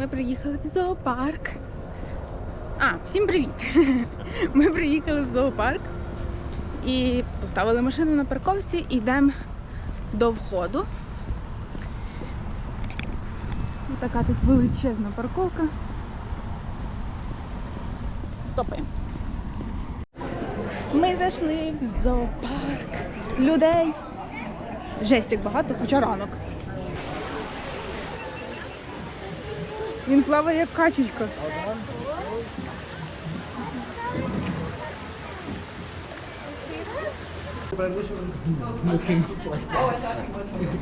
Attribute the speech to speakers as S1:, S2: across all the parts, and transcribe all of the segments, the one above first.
S1: Ми приїхали в зоопарк. А, всім привіт! Ми приїхали в зоопарк і поставили машину на парковці і йдемо до входу. Така тут величезна парковка. Топаємо. Ми зайшли в зоопарк. Людей. Жесть як багато, хоча ранок. Він плаває як качечка.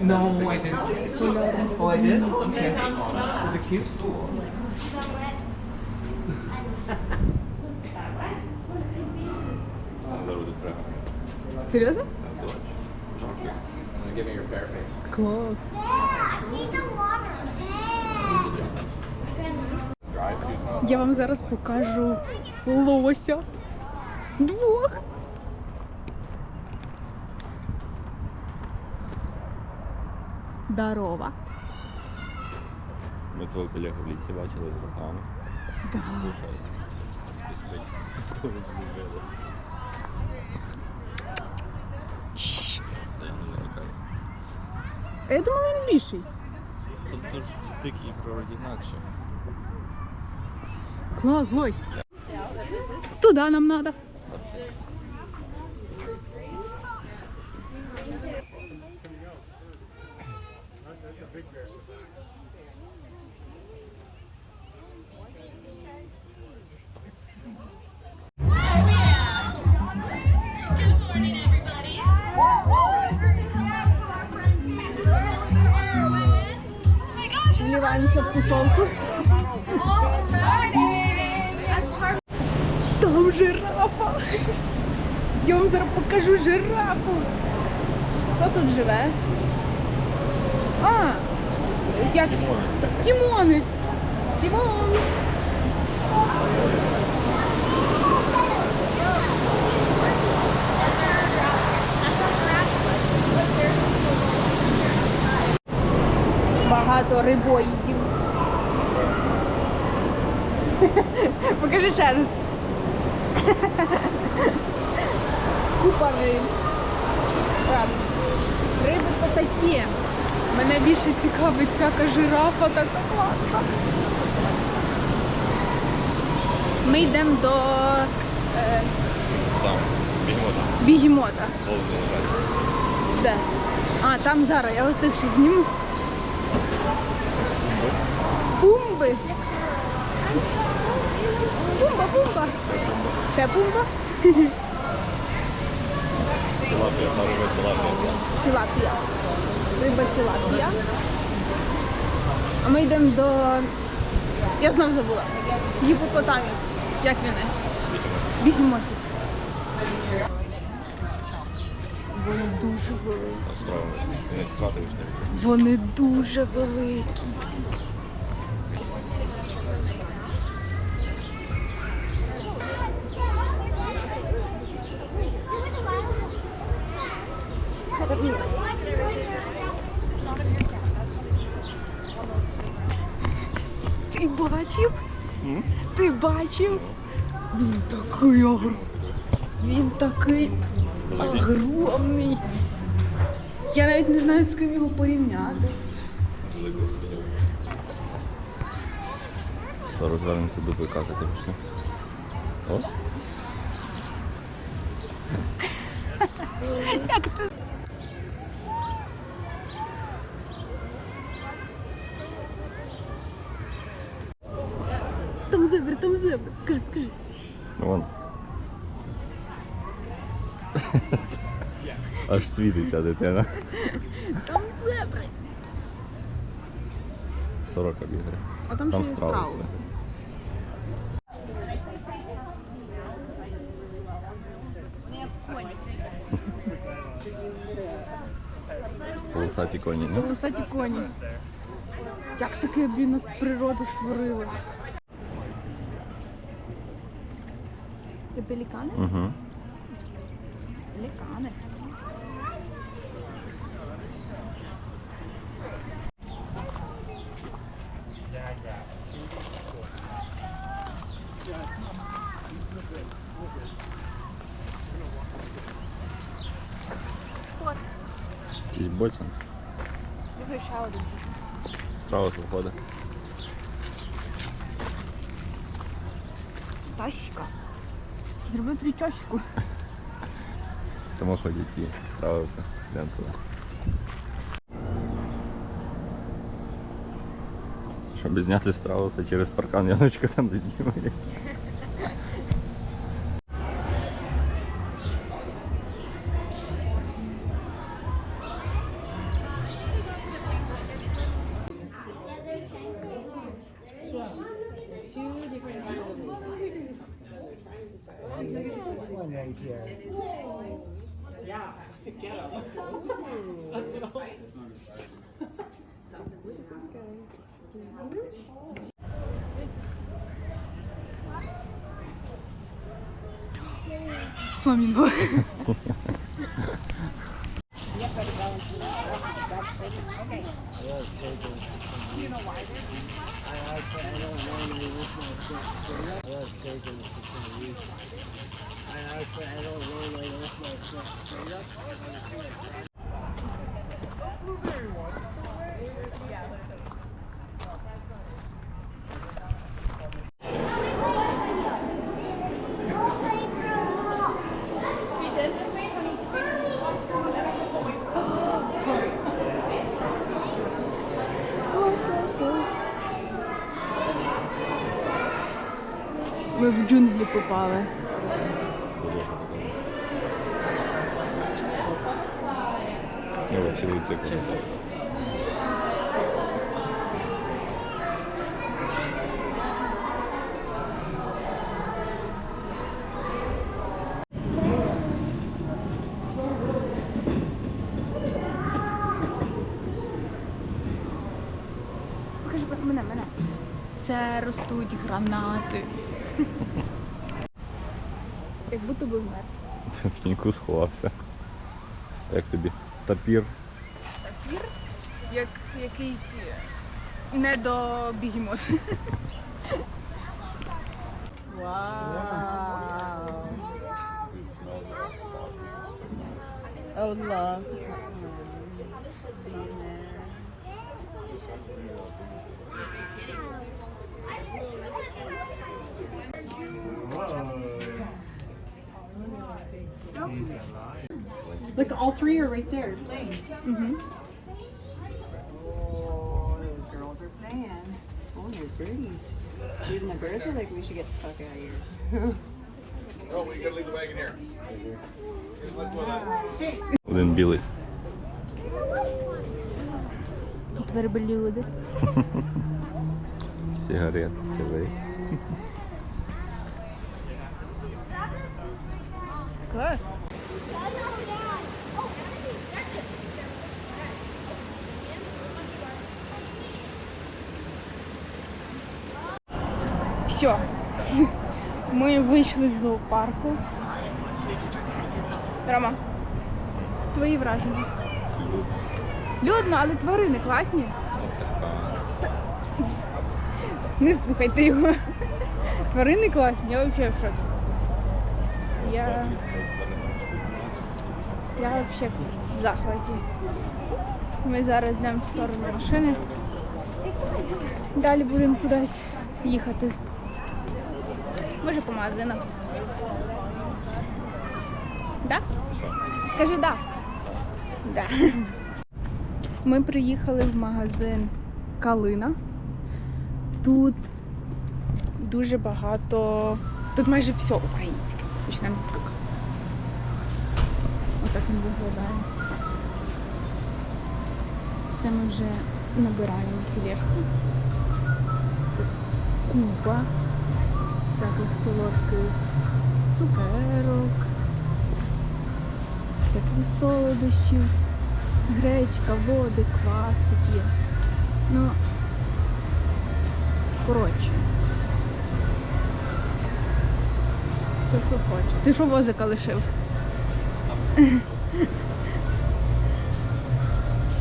S2: No, I didn't. Oh, I did? Okay. Is it cute?
S1: Серйозно?
S2: Give me your bare face.
S1: Клас.
S3: I need the water.
S1: Я вам зараз покажу лося. Двох. Здорова.
S4: Ми твого колегу в лісі бачили з руками.
S1: Да. Я думала, він більший.
S4: Тут ж стик і природі інакше.
S1: Клас, лось. Туда нам надо. Вливаемся в тусовку. Жирафа. Я вам зараз покажу жирафу. Хто тут живе? А, як? Тімони. Тімон. Багато рибоїдів. Покажи ще раз. Купа риб. Правда. Риби то такі. Мене більше цікавить всяка жирафа, така класна. Ми йдемо до е,
S4: Там. Бігмо там.
S1: бігемота.
S4: Головне лежать.
S1: Де? А, там зараз, я цих ще зніму. Пумби. Пумба, пумба. Ще пумба.
S4: Тилапія, та риба тилапія.
S1: Тилапія. Риба тилапія. А ми йдемо до. Я знов забула. Гіпопотамів. Як вони? Бігемотів. Вони дуже великі. Вони дуже великі. Ти бачив? Ти бачив? Він такий огр... Він такий огромний. Я навіть не знаю, з ким його порівняти.
S4: З великого світу. Зараз звернемося до бика, ти пішли. О,
S1: Там зебра, там зебра. Кажи, кажи.
S4: вон. Аж світиться дитина.
S1: Там зебри.
S4: Сорока бігає.
S1: А там,
S4: Там
S1: ще
S4: страуси.
S1: страуси.
S4: Полосаті коні, ні?
S1: Полосаті коні. Як таке, блін, природу створили? Це пелікани?
S4: Угу.
S1: Пелікани.
S4: Якийсь
S1: один.
S4: Страус виходить.
S1: Зробив трічочку.
S4: Тому ходять ті страуси. Йдемо туди. Щоб зняти страуса через паркан, Яночка там get him.
S1: Flamingo. You
S2: know why? I, I, I don't know. surgeon is just going to use. I, I don't roll my, my stuff straight up.
S1: В джунглі попали.
S4: Цикл.
S1: Покажи мене, мене. Це ростуть гранати. Як будто би вмер.
S4: В тіньку сховався. Як тобі? Тапір.
S1: Пір, як якийсь недобігімот.
S2: Wow. Oh, love. Being there.
S5: Like all three are right there playing.
S2: Oh, those girls are playing. Oh, there's birdies. Even the birds are like, we should get the fuck out of here.
S4: Один білий.
S1: Тут верблюди.
S4: Сигарет цілий.
S1: Клас. Все. Ми вийшли з зоопарку. Рома, твої враження. Людно, але тварини класні. Не слухайте його. Тварини класні, я взагалі в шокі. Я, я взагалі в захваті. Ми зараз йдемо в сторону машини. Далі будемо кудись їхати. Може по магазинах. Да? Скажи да. Да. Ми приїхали в магазин Калина. Тут дуже багато. Тут майже все українське. Почнемо так. Отак він виглядає. Це ми вже набираємо тележку. Тут купа всяких солодких цукерок, всяких солодощів, гречка, води, квас тут. Ну, коротше. Все, що хочеш. Ти що возика лишив?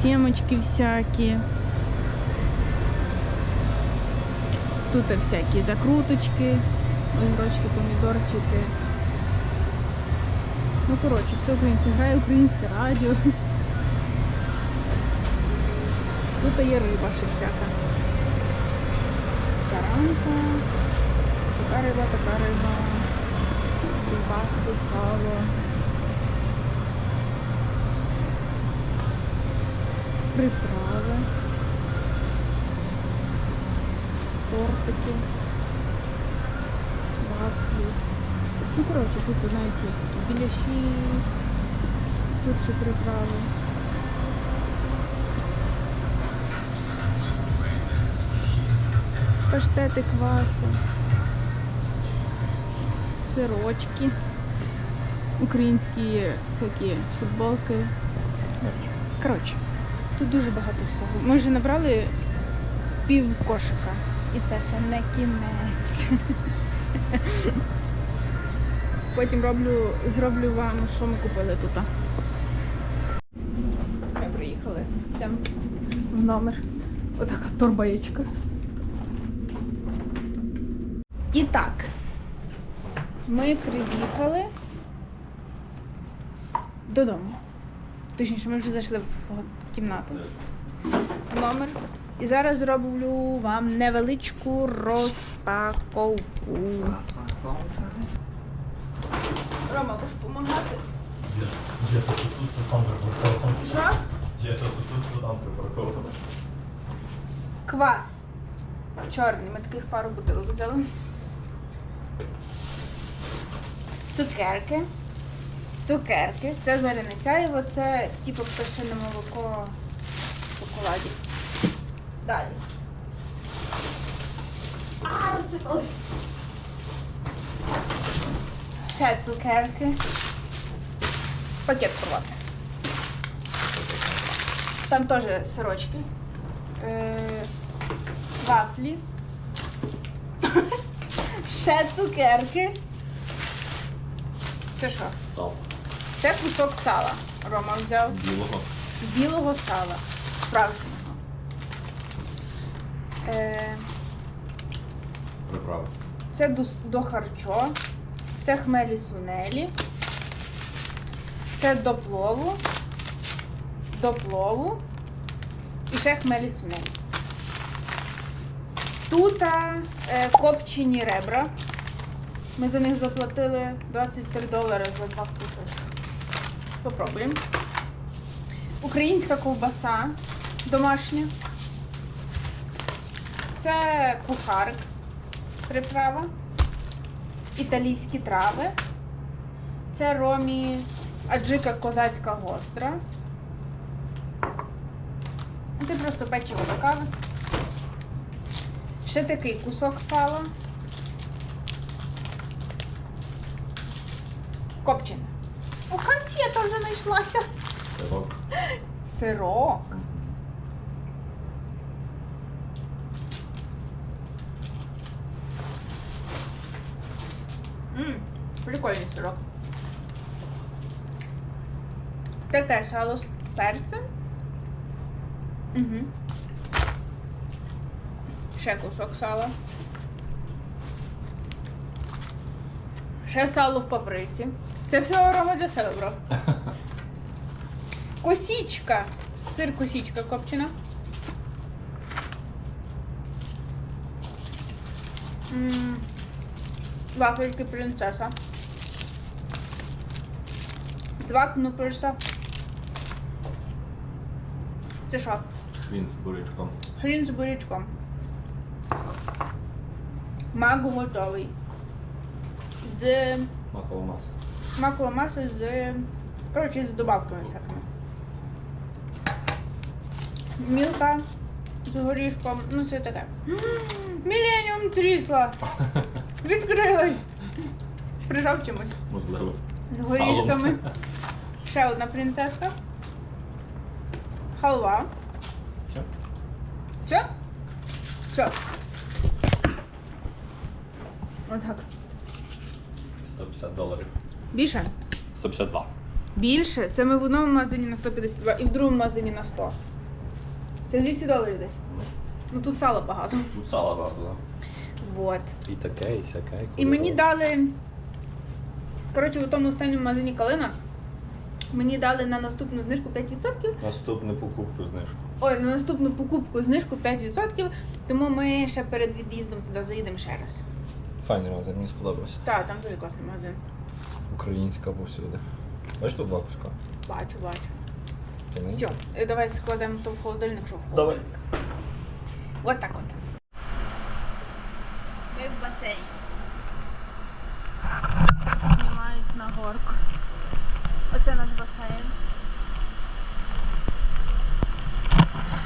S1: Сімочки всякі. Тут всякі закруточки, огірочки, помідорчики. Ну, коротше, все українське. Грає українське радіо. Тут є риба ще всяка. Таранка. Така риба, така риба. Ковбаски, сало. Приправи. Тортики. Вафлі. Ну, коротше, тут навіть є біляші. Тут ще приправи. Паштети квасу. Сирочки. Українські всякі футболки. Коротше, тут дуже багато всього. Ми вже набрали пів кошика. І це ще не кінець. Потім роблю, зроблю вам, що ми купили тут. Ми приїхали. Йдемо в номер. Отака торбаєчка. І так, ми приїхали додому. Точніше, ми вже зайшли в кімнату. Номер. І зараз зроблю вам невеличку розпаковку. Рома, будеш допомагати?
S4: Где-то тут, тут, там припарковано.
S1: Що?
S4: Тут, тут, там припарковано.
S1: Квас. Чорний. Ми таких пару бутилок взяли. Цукерки. Цукерки. Це зоряне сяєво, це типу пташине молоко в шоколаді. Далі. А, розсипалось. Ще цукерки. Пакет порвати. Там теж сирочки. Е, вафлі. Ще цукерки. Це що?
S4: Сал.
S1: Це кусок сала. Рома взяв
S4: Білого.
S1: білого сала. Справжнього. Е,
S4: Приправи.
S1: це до, до харчо. Це хмелі сунелі. Це до плову. До плову. І ще хмелі сунелі. Тут е, копчені ребра. Ми за них заплатили 23 долари за два кусочки. Попробуємо. Українська ковбаса домашня. Це кухарик приправа. Італійські трави. Це ромі аджика козацька гостра. Це просто печиво до кави. Ще такий кусок сала. Копчене. У конфета вже знайшлася.
S4: Сирок.
S1: Сирок. Ммм, прикольний сирок. Таке сало з перцем. Угу. Ще кусок сала. Ще сало в паприці. Це все арома для себе брав. Косічка. Сир косічка копчена. Вафельки принцеса. Два кнуперса. Це що?
S4: Він з бурячком.
S1: Хрін з бурячком. Мак готовий. З
S4: Макова маса.
S1: Макова маса з. Коротше, з добавками всякими. Мілка з горішком. Ну це таке. Міленіум трісла. Відкрилась. Прижав чимось.
S4: Можливо.
S1: З горішками. Ще одна принцеска. Халва.
S4: Все?
S1: Все? Все. Отак.
S4: 150 доларів.
S1: Більше?
S4: 152.
S1: Більше. Це ми в одному магазині на 152 і в другому магазині на 100. Це 200 доларів десь. Ну тут сала багато.
S4: Тут сала багато, да?
S1: Вот.
S4: І таке, і сяке.
S1: І мені дали. Коротше, у тому останньому магазині Калина мені дали на наступну знижку 5%.
S4: Наступну покупку знижку.
S1: Ой, на наступну покупку знижку 5%. Тому ми ще перед від'їздом туди заїдемо ще раз.
S4: Файний магазин, мені сподобався.
S1: Так, там дуже класний магазин.
S4: Українська повсюди. Бачиш тут два куска?
S1: Бачу, бачу.
S4: Тому...
S1: Все, давай складемо то в холодильник, що в
S4: Давай.
S1: Вот так от. Ми в басейні. Знімаюсь на горку. Оце наш басейн.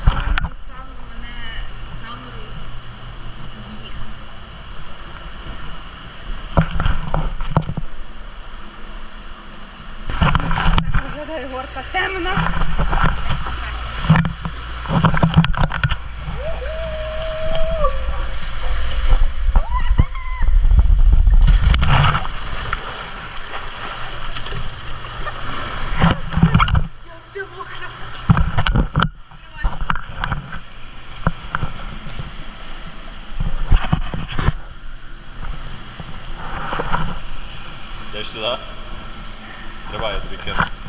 S1: Відправили мене з камерою з'їхати. Так горка темна.
S4: Йдеш сюди? Стривай, я тобі кину.